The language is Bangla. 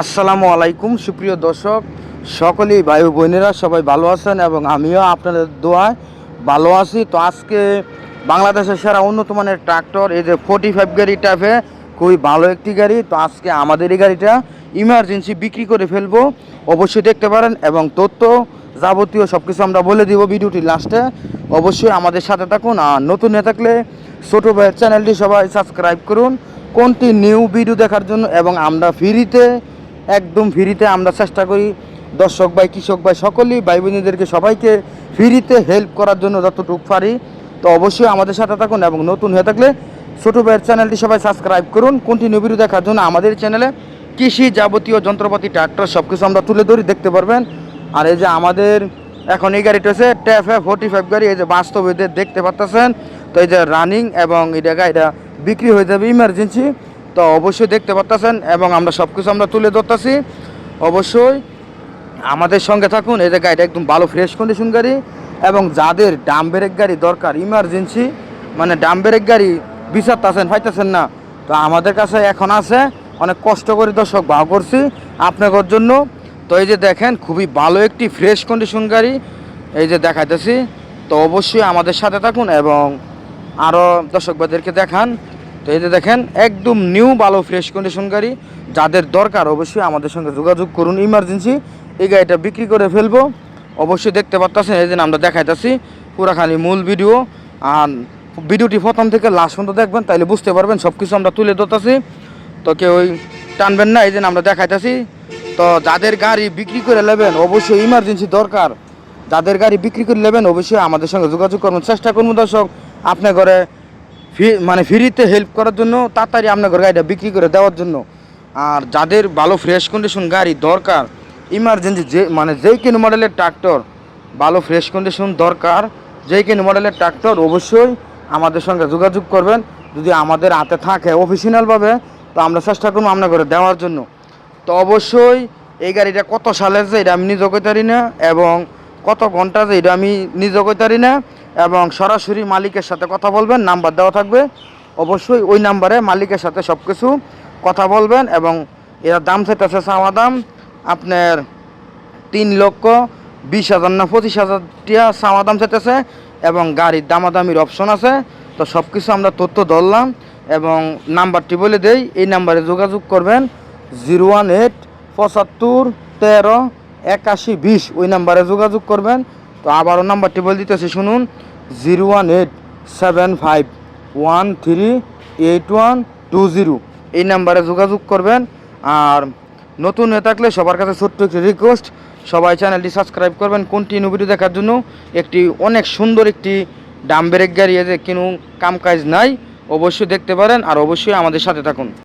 আসসালামু আলাইকুম, সুপ্রিয় দর্শক। সকলেই ভাই বোনেরা সবাই ভালো আছেন এবং আমিও আপনাদের দোয়ায় ভালো আছি। তো আজকে বাংলাদেশের সেরা উন্নত মানের ট্রাক্টর, এই যে ফোর্টি ফাইভ গাড়ি টাইপে, খুবই ভালো একটি গাড়ি। তো আজকে আমাদের এই গাড়িটা ইমার্জেন্সি বিক্রি করে ফেলব। অবশ্যই দেখতে পারেন এবং তথ্য যাবতীয় সব কিছু আমরা বলে দিব ভিডিওটি লাস্টে অবশ্যই আমাদের সাথে থাকুন আর নতুন হয়ে থাকলে ছোটো ভাইয়ের চ্যানেলটি সবাই সাবস্ক্রাইব করুন। কোনটি নিউ ভিডিও দেখার জন্য এবং আমরা ফ্রিতে একদম ফ্রিতে আমরা চেষ্টা করি, দর্শক ভাই, কৃষক ভাই, সকলেই ভাই বোনেদেরকে সবাইকে ফ্রিতে হেল্প করার জন্য যতটুকু পারি, তো অবশ্যই আমাদের সাথে থাকুন এবং নতুন হয়ে থাকলে ছোটো ভাইয়ের চ্যানেলটি সবাই সাবস্ক্রাইব করুন কন্টিনিউ ভিডিও দেখার জন্য আমাদের চ্যানেলে কৃষি যাবতীয় যন্ত্রপাতি ট্রাক্টর সব কিছু আমরা তুলে ধরি, দেখতে পারবেন। আর এই যে আমাদের এখন এই গাড়িটা হচ্ছে ট্যাফ ফোর্টি ফাইভ গাড়ি, এই যে বাস্তবে দেখতে পাচ্ছেন তো এই যে রানিং এবং এটা গাড়িটা বিক্রি হয়ে যাবে ইমার্জেন্সি তো অবশ্যই দেখতে পাচ্ছেন এবং আমরা সব কিছু আমরা তুলে ধরতেছি। অবশ্যই আমাদের সঙ্গে থাকুন, এই যে গাড়িটা একদম ভালো ফ্রেশ কন্ডিশন গাড়ি এবং যাদের ডাম ব্রেক গাড়ি দরকার ইমার্জেন্সি মানে ডাম ব্রেক গাড়ি বিচারতেছেন, পাইতেছেন না, তো আমাদের কাছে এখন আছে। অনেক কষ্ট করে দর্শক ভাও করছি আপনাদের জন্য। তো এই যে দেখেন, খুবই ভালো একটি ফ্রেশ কন্ডিশন গাড়ি, এই যে দেখাইতেছি। তো অবশ্যই আমাদের সাথে থাকুন এবং আরও দর্শক ভাইদেরকে দেখান। তো এই যে দেখেন, একদম নিউ ভালো ফ্রেশ কন্ডিশন গাড়ি। যাদের দরকার অবশ্যই আমাদের সঙ্গে যোগাযোগ করুন ইমার্জেন্সি এই গাড়িটা বিক্রি করে ফেলব। অবশ্যই দেখতে পারতেছেন, এই দিন আমরা দেখাইতেছি পুরাখানি মূল ভিডিও আর ভিডিওটি প্রথম থেকে লাস্ট পর্যন্ত দেখবেন, তাইলে বুঝতে পারবেন সব কিছু আমরা তুলে ধরতেছি। তো কেউ ওই টানবেন না, এই দিন আমরা দেখাইতেছি। তো যাদের গাড়ি বিক্রি করে নেবেন, অবশ্যই ইমার্জেন্সি দরকার। যাদের গাড়ি বিক্রি করে নেবেন, অবশ্যই আমাদের সঙ্গে যোগাযোগ করবেন চেষ্টা করুন দর্শক, আপনার ঘরে মানে ফ্রিতে হেল্প করার জন্য তাড়াতাড়ি আপনার গাড়িটা বিক্রি করে দেওয়ার জন্য। আর যাদের ভালো ফ্রেশ কন্ডিশন গাড়ি দরকার ইমার্জেন্সি যে মানে যেই কোনো মডেলের ট্রাক্টর ভালো ফ্রেশ কন্ডিশন দরকার, যেই কোনো মডেলের ট্রাক্টর অবশ্যই আমাদের সঙ্গে যোগাযোগ করবেন। যদি আমাদের হাতে থাকে অফিসিয়ালভাবে তো আমরা চেষ্টা করব আপনার ঘরে দেওয়ার জন্য। তো অবশ্যই এই গাড়িটা কত সালের যে, এটা আমি নিজে কইতে পারি না, এবং কত ঘণ্টা যে, এটা আমি নিজে না। এবং সরাসরি মালিকের সাথে কথা বলবেন, নাম্বার দেওয়া থাকবে। অবশ্যই ওই নাম্বারে মালিকের সাথে সব কিছু কথা বলবেন এবং এর দাম চাইতেছে চাওয়া দাম আপনার তিন লক্ষ বিশ হাজার না পঁচিশ হাজার টিয়া চাওয়া দাম চাইতেছে এবং গাড়ির দামাদামির অপশন আছে। তো সব কিছু আমরা তথ্য ধরলাম এবং নাম্বারটি বলে দেই, এই নাম্বারে যোগাযোগ করবেন জিরো ওয়ান এইট পঁচাত্তর তেরো একাশি বিশ। ওই নাম্বারে যোগাযোগ করবেন। তো আবারও নাম্বারটি বলে দিতেছি, শুনুন zero one eight seven five one three eight one two zero এই নাম্বারে যোগাযোগ করবেন, আর নতুন হয়ে থাকলে সবার কাছে ছোট্ট একটি রিকোয়েস্ট সবাই চ্যানেলটি সাবস্ক্রাইব করবেন কন্টিনিউ ভিডিও দেখার জন্য। একটি অনেক সুন্দর একটি ডাম গাড়ি আছে কোনো কাম কাজ নাই, অবশ্যই দেখতে পারেন, আর অবশ্যই আমাদের সাথে থাকুন।